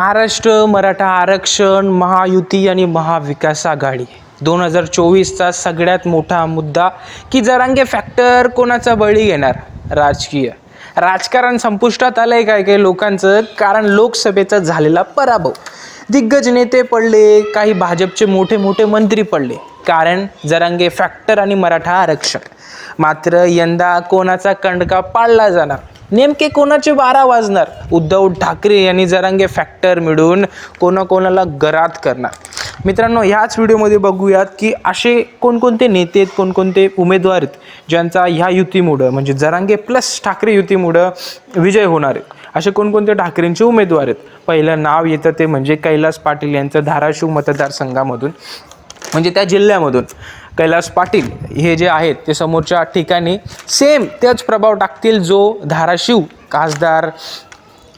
महाराष्ट्र मराठा आरक्षण महायुती आणि महाविकास आघाडी. दोन हजार चोवीसचा सगळ्यात मोठा मुद्दा की जरांगे फॅक्टर कोणाचा बळी घेणार? राजकीय. राजकारण संपुष्टात आलंय काय काही लोकांचं कारण लोकसभेचा झालेला पराभव. दिग्गज नेते पडले काही भाजपचे मोठे मोठे मंत्री पडले कारण जरांगे फॅक्टर आणि मराठा आरक्षण मात्र यंदा कोणाचा कंडका पाळला जाणार? नेमके कोणाचे बारा वाजणार? उद्धव ठाकरे यांनी जरांगे फॅक्टर मिळून कोणाकोणाला गरात करणार? मित्रांनो ह्याच व्हिडिओमध्ये बघूयात की असे कोणकोणते नेते आहेत कोणकोणते उमेदवार आहेत ज्यांचा ह्या युतीमुळं म्हणजे जरांगे प्लस ठाकरे युतीमुळं विजय होणार आहे. असे कोणकोणते ठाकरेंचे उमेदवार आहेत? पहिलं नाव येतं ते म्हणजे कैलास पाटील यांचं धाराशिव मतदारसंघामधून म्हणजे त्या जिल्ह्यामधून. कैलास पाटील हे जे आहेत ते समोरच्या ठिकाणी सेम तेच प्रभाव टाकतील जो धाराशिव खासदार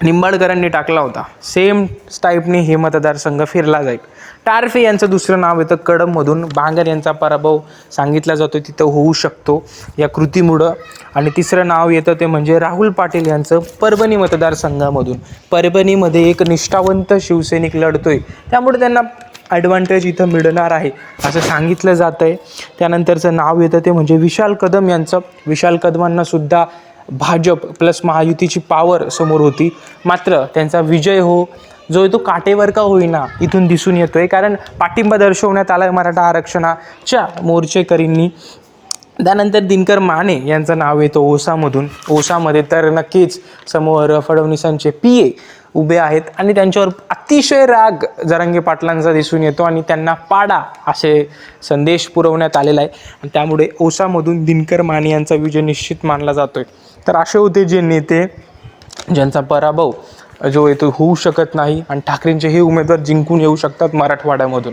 निंबाळकरांनी टाकला होता. सेम टाईपने हे मतदारसंघ फिरला जाईल. टार्फे यांचं दुसरं नाव येतं कडममधून. बांगर यांचा पराभव सांगितला जातो तिथं होऊ शकतो या कृतीमुळं. आणि तिसरं नाव येतं ते म्हणजे राहुल पाटील यांचं परभणी मतदारसंघामधून. परभणीमध्ये एक निष्ठावंत शिवसैनिक लढतोय. त्यामुळे त्यांना ॲडव्हान्टेज इथं मिळणार आहे. असं सांगितलं जातं आहे त्यानंतरचं नाव येतं ते म्हणजे विशाल कदम यांचं. विशाल कदमांना सुद्धा भाजप प्लस महायुतीची पावर समोर होती. मात्र त्यांचा विजय हो जो तो काटेवर का होईना इथून दिसून येतो आहे कारण पाठिंबा दर्शवण्यात आला आहे मराठा आरक्षणाच्या मोर्चेकरींनी. त्यानंतर दिनकर माने यांचं नाव येतं ओसामधून. ओसामध्ये तर नक्कीच समोर फडणवीसांचे पी ए उभे आहेत आणि त्यांच्यावर अतिशय राग जरांगे पाटलांचा दिसून येतो आणि त्यांना पाडा असे संदेश पुरवण्यात आलेला आहे. आणि त्यामुळे ओसामधून दिनकर माने यांचा विजय निश्चित मानला जातो आहे तर असे होते जे नेते ज्यांचा पराभव जो येतो होऊ शकत नाही आणि ठाकरेंचे हे उमेदवार जिंकून येऊ शकतात मराठवाड्यामधून.